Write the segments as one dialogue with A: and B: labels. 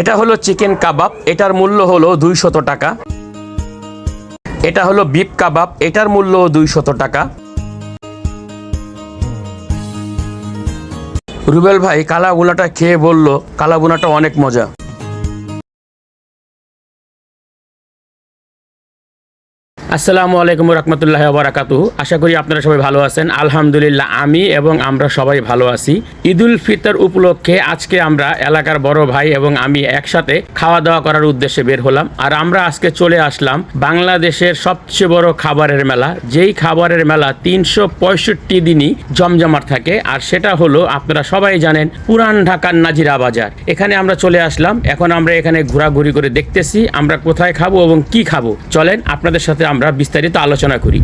A: এটা হলো চিকেন কাবাব, এটার মূল্য হলো দুইশত টাকা। এটা হলো বিপ কাবাব, এটার মূল্য দুইশত টাকা। রুবেল ভাই কালা গুলাটা খেয়ে বলল কালা বুনাটা অনেক মজা। আসসালামু আলাইকুম রহমতুল্লাহ বারাকাতু আশা করি আপনারা সবাই ভালো আছেন। আলহামদুলিল্লাহ, আমি এবং আমরা সবাই ভালো আছি। ঈদুল ফিতর উপলক্ষে আজকে আমরা এলাকার বড় ভাই এবং আমি একসাথে খাওয়া দাওয়া করার উদ্দেশ্যে বের হলাম। আর আমরা আজকে চলে আসলাম বাংলাদেশের সবচেয়ে বড় খাবারের মেলা। যেই খাবারের মেলা তিনশো পঁয়ষট্টি দিনই জমজমাট থাকে। আর সেটা হলো, আপনারা সবাই জানেন, পুরান ঢাকার নাজিরা বাজার। এখানে আমরা চলে আসলাম। এখন আমরা এখানে ঘোরাঘুরি করে দেখতেছি, আমরা কোথায় খাব এবং কি খাব। চলেন, আপনাদের সাথে আমরা বিস্তারিত আলোচনা করি।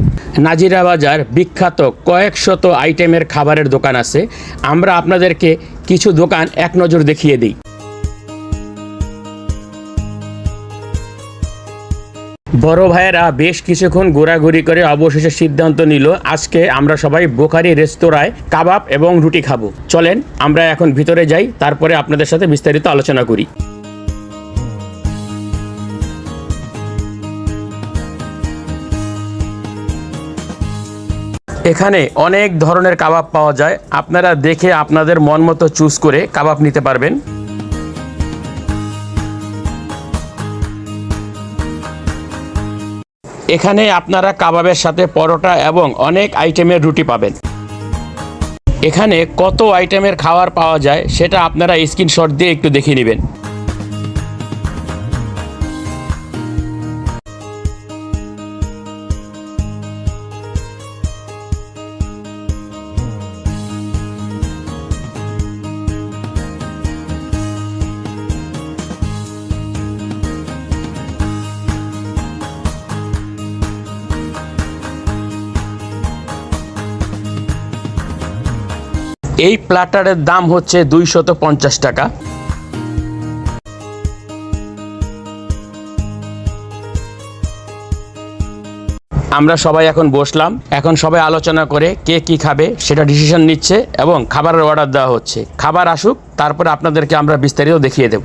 A: নাজিরা বাজার বিখ্যাত কয়েক শত আইটেমের খাবারের দোকান আছে। আমরা আপনাদেরকে কিছু দোকান এক নজর দেখিয়ে দিই। বড় ভাইয়েরা বেশ কিছুক্ষণ ঘোরাঘুরি করে অবশেষে সিদ্ধান্ত নিল, আজকে আমরা সবাই বোখারি রেস্তোরাঁয় কাবাব এবং রুটি খাব। চলেন, আমরা এখন ভিতরে যাই, তারপরে আপনাদের সাথে বিস্তারিত আলোচনা করি। এখানে অনেক ধরনের কাবাব পাওয়া যায়। আপনারা দেখে আপনাদের মন মতো চুজ করে কাবাব নিতে পারবেন। এখানে আপনারা কাবাবের সাথে পরোটা এবং অনেক আইটেমের রুটি পাবেন। এখানে কত আইটেমের খাবার পাওয়া যায়, সেটা আপনারা স্ক্রিনশট দিয়ে একটু দেখে নেবেন। এই প্ল্যাটারের দাম হচ্ছে দুইশত পঞ্চাশ টাকা। আমরা সবাই এখন বসলাম। এখন সবাই আলোচনা করে কে কি খাবে, সেটা ডিসিশন নিচ্ছে এবং খাবারের অর্ডার দেওয়া হচ্ছে। খাবার আসুক, তারপরে আপনাদেরকে আমরা বিস্তারিত দেখিয়ে দেব।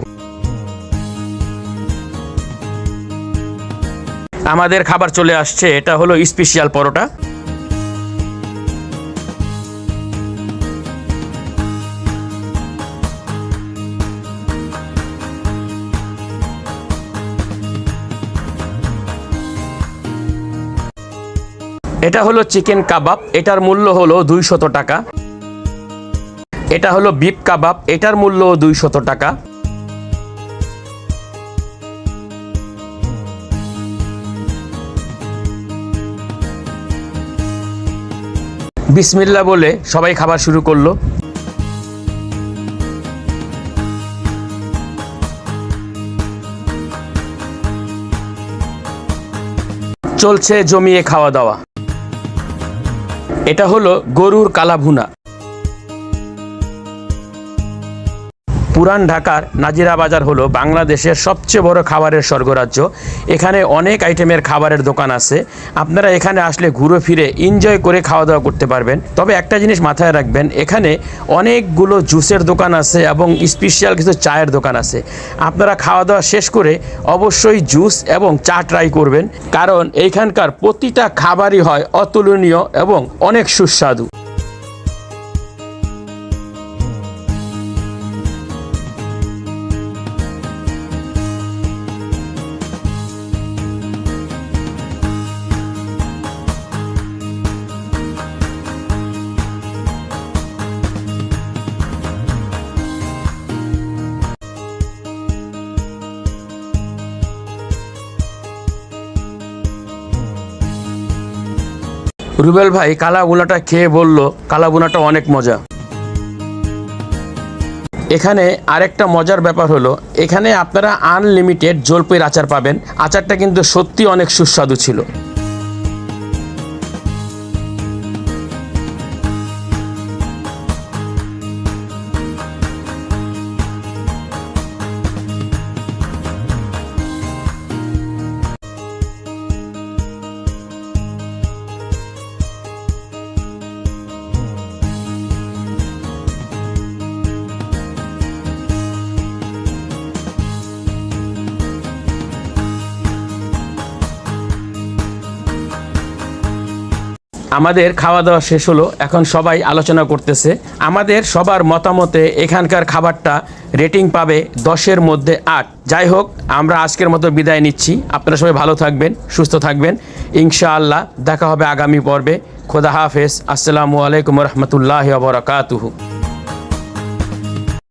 A: আমাদের খাবার চলে আসছে, এটা হলো স্পেশাল পরোটা। এটা হলো চিকেন কাবাব, এটার মূল্য হলো দুইশত টাকা। এটা হলো বিফ কাবাব, এটার মূল্য দুইশত টাকা। বিসমিল্লা বলে সবাই খাবার শুরু করল। চলছে জমিয়ে খাওয়া দাওয়া। এটা হলো গরুর কালাভুনা। পুরান ঢাকার নাজিরা বাজার হলো বাংলাদেশের সবচেয়ে বড় খাবারের স্বর্গরাজ্য। এখানে অনেক আইটেমের খাবারের দোকান আছে। আপনারা এখানে আসলে ঘুরে ফিরে এনজয় করে খাওয়া দাওয়া করতে পারবেন। তবে একটা জিনিস মাথায় রাখবেন, এখানে অনেকগুলো জুসের দোকান আছে এবং স্পেশাল কিছু চায়ের দোকান আছে। আপনারা খাওয়া দাওয়া শেষ করে অবশ্যই জুস এবং চা ট্রাই করবেন। কারণ এইখানকার প্রতিটা খাবারই হয় অতুলনীয় এবং অনেক সুস্বাদু। রুবেল ভাই, কালা বুনাটা খেয়ে বলল, কালা বুনাটা অনেক মজা। এখানে আরেকটা মজার ব্যাপার হলো, এখানে আপনারা আনলিমিটেড জলপের আচার পাবেন। আচারটা কিন্তু সত্যি অনেক সুস্বাদু ছিল। আমাদের খাওয়া দাওয়া শেষ হলো, এখন সবাই আলোচনা করতেছে। আমাদের সবার মতামতে এখানকার খাবারটা রেটিং পাবে দশের মধ্যে আট। যাই হোক, আমরা আজকের মতো বিদায় নিচ্ছি। আপনারা সবাই ভালো থাকবেন, সুস্থ থাকবেন। ইনশাআল্লাহ দেখা হবে আগামী পর্বে। খোদা হাফেজ। আসসালামু আলাইকুম রহমতুল্লাহ বরকাতুহু।